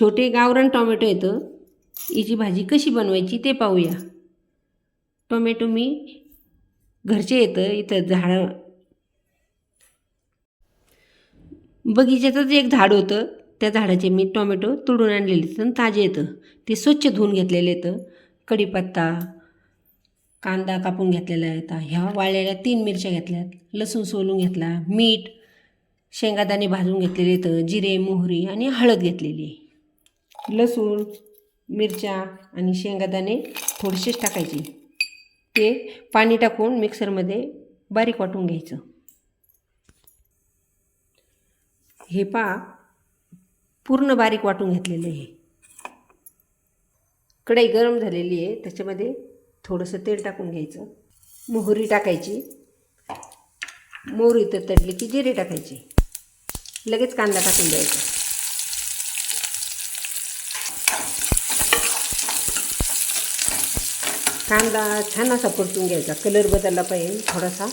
छोटे गावरान टोमॅटो येतं. हिची भाजी कशी बनवायची ते पाहूया. टोमॅटो मी घरचे येतं इथं झाडं. बगीच्यातच एक झाड होतं. त्या झाडाचे मी टोमॅटो तोडून आणलेले आणि ताजे येतं. ते स्वच्छ धुवून घेतलेले येतं. कढीपत्ता कांदा कापून घेतलेला येता ह्या वाळलेल्या तीन मिरच्या घेतल्यात. लसूण सोलून घेतला मीठ शेंगादाणे भाजून घेतलेले येतं जिरे मोहरी आणि हळद घेतलेली आहे. लसूण मिरच्या आणि शेंगादाणे थोडेसेच टाकायचे. ते पाणी टाकून मिक्सरमध्ये बारीक वाटून घ्यायचं. हे पा पूर्ण बारीक वाटून घेतलेलं आहे. कढई गरम झालेली आहे त्याच्यामध्ये थोडंसं तेल टाकून घ्यायचं. मोहरी टाकायची. मोहरी तर तडली की जिरे टाकायची. लगेच कांदा टाकून द्यायचा. कांदा छान असा परतून घ्यायचा. कलर बदलला पाहिजे थोडासा.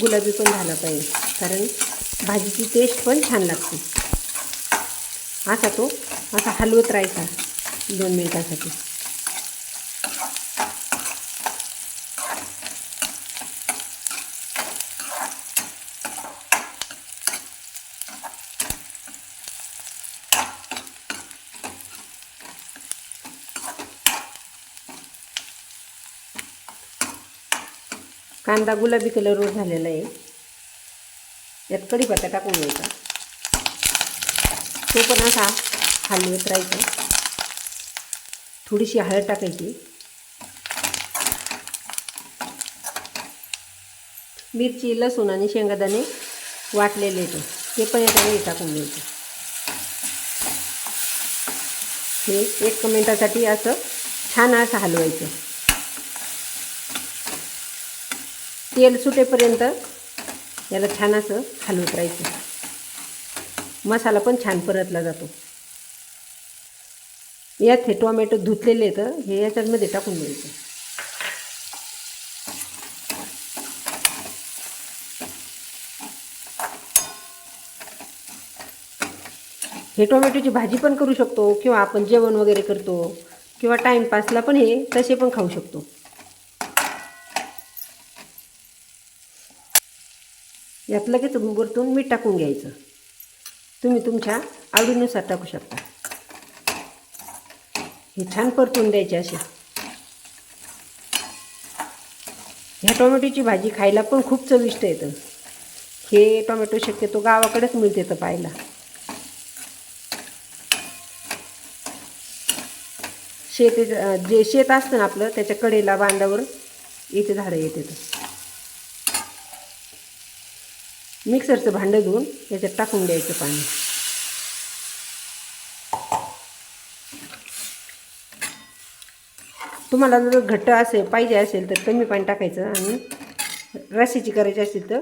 गुलाबी पण झाला पाहिजे कारण भाजीची टेस्ट पण छान लागते. असा तो असा हलवत राहायचा दोन मिनिटासाठी. कांदा गुलाबी कलरवर झालेला आहे. यात कढीपत्ता टाकून घ्यायचा. तो पण असा हलवत राहायचा. थोडीशी हळद टाकायची. मिरची लसूण आणि शेंगादाणे वाटलेले ते पण याच्यामध्ये टाकून घ्यायचं. हे एक मिनटासाठी असं छान असं हलवायचं. तेल सुटेपर्यंत याला छान असं हलवत राहायचं मसाला पण छान परतला जातो. यात हे टोमॅटो धुतलेले आहेत हे याच्यामध्ये टाकून द्यायचं. हे टोमॅटोची भाजी पण करू शकतो किंवा आपण जेवण वगैरे करतो किंवा टाईमपासला पण हे तसे पण खाऊ शकतो. यात लगेच वरतून मीठ टाकून घ्यायचं. तुम्ही तुमच्या आवडीनुसार टाकू शकता. हे छान परतून द्यायचे असे. ह्या टोमॅटोची भाजी खायला पण खूप चविष्ट येतं. हे टोमॅटो शक्यतो गावाकडेच मिळते तर पाहायला. शेत जे शेत असतं ना आपलं त्याच्या कडेला बांधावर इथे झाडं येते मिक्सरचं भांडं घेऊन याच्यात टाकून द्यायचं पाणी. तुम्हाला जर घट्ट असेल पाहिजे असेल तर कमी पाणी टाकायचं आणि रशीची करायची असेल तर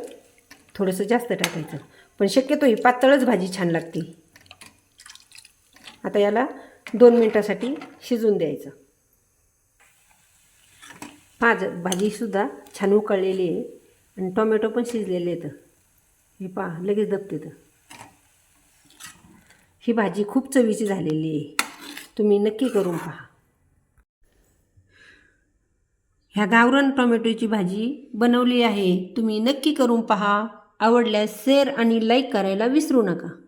थोडंसं जास्त टाकायचं. पण शक्यतो ही पातळच भाजी छान लागते. आता याला दोन मिनटासाठी शिजून द्यायचं. पाच भाजीसुद्धा छान उकळलेली आहे. आणि टोमॅटो पण शिजलेले आहेत. हे पहा लगेच दबते तर. ही भाजी खूप चवीची झालेली आहे. तुम्ही नक्की करून पहा. ह्या गावरान टोमॅटोची भाजी बनवली आहे. तुम्ही नक्की करून पहा. आवडल्यास शेअर आणि लाईक करायला विसरू नका.